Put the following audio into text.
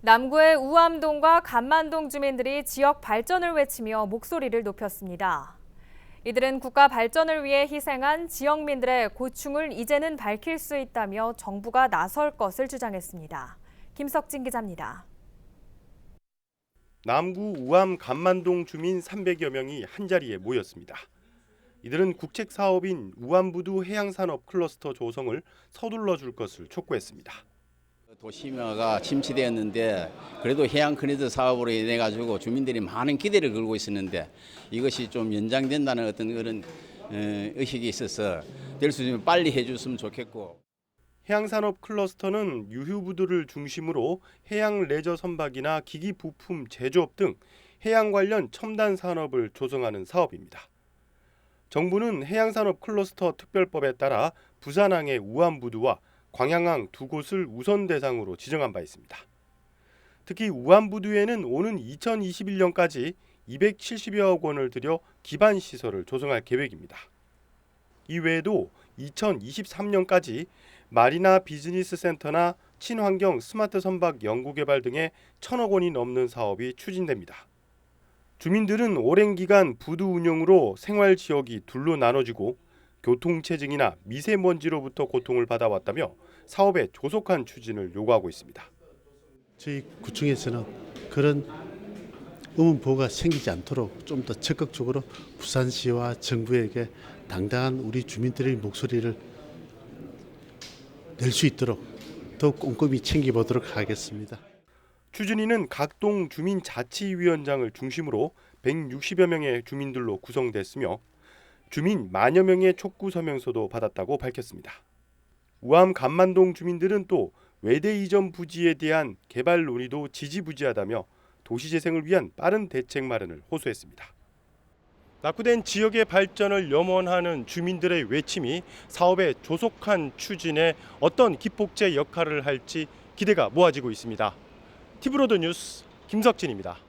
남구의 우암동과 간만동 주민들이 지역 발전을 외치며 목소리를 높였습니다. 이들은 국가 발전을 위해 희생한 지역민들의 고충을 이제는 밝힐 수 있다며 정부가 나설 것을 주장했습니다. 김석진 기자입니다. 남구 우암 간만동 주민 300여 명이 한자리에 모였습니다. 이들은 국책 사업인 우암부두 해양산업 클러스터 조성을 서둘러 줄 것을 촉구했습니다. 도심화가 침체되었는데 그래도 해양 커리더 사업으로 인해 가지고 주민들이 많은 기대를 걸고 있었는데 이것이 좀 연장된다는 어떤 그런 어, 의식이 있어서 될 수 있으면 빨리 해줬으면 좋겠고 해양산업 클러스터는 유휴부두를 중심으로 해양 레저 선박이나 기기 부품 제조업 등 해양 관련 첨단 산업을 조성하는 사업입니다. 정부는 해양산업 클러스터 특별법에 따라 부산항의 우암부두와 광양항 두 곳을 우선 대상으로 지정한 바 있습니다. 특히 우암부두에는 오는 2021년까지 270여억 원을 들여 기반 시설을 조성할 계획입니다. 이외에도 2023년까지 마리나 비즈니스 센터나 친환경 스마트 선박 연구개발 등의 천억 원이 넘는 사업이 추진됩니다. 주민들은 오랜 기간 부두 운영으로 생활 지역이 둘로 나눠지고 교통체증이나 미세먼지로부터 고통을 받아왔다며 사업의 조속한 추진을 요구하고 있습니다. 저희 구청에서는 그런 의문 보호가 생기지 않도록 좀 더 적극적으로 부산시와 정부에게 당당한 우리 주민들의 목소리를 낼 수 있도록 더욱 꼼꼼히 챙겨보도록 하겠습니다. 추진위는 각 동 주민 자치위원장을 중심으로 160여 명의 주민들로 구성됐으며 주민 만여 명의 촉구 서명서도 받았다고 밝혔습니다. 우암 간만동 주민들은 또 외대 이전 부지에 대한 개발 논의도 지지부지하다며 도시 재생을 위한 빠른 대책 마련을 호소했습니다. 낙후된 지역의 발전을 염원하는 주민들의 외침이 사업의 조속한 추진에 어떤 기폭제 역할을 할지 기대가 모아지고 있습니다. 티브로드 뉴스 김석진입니다.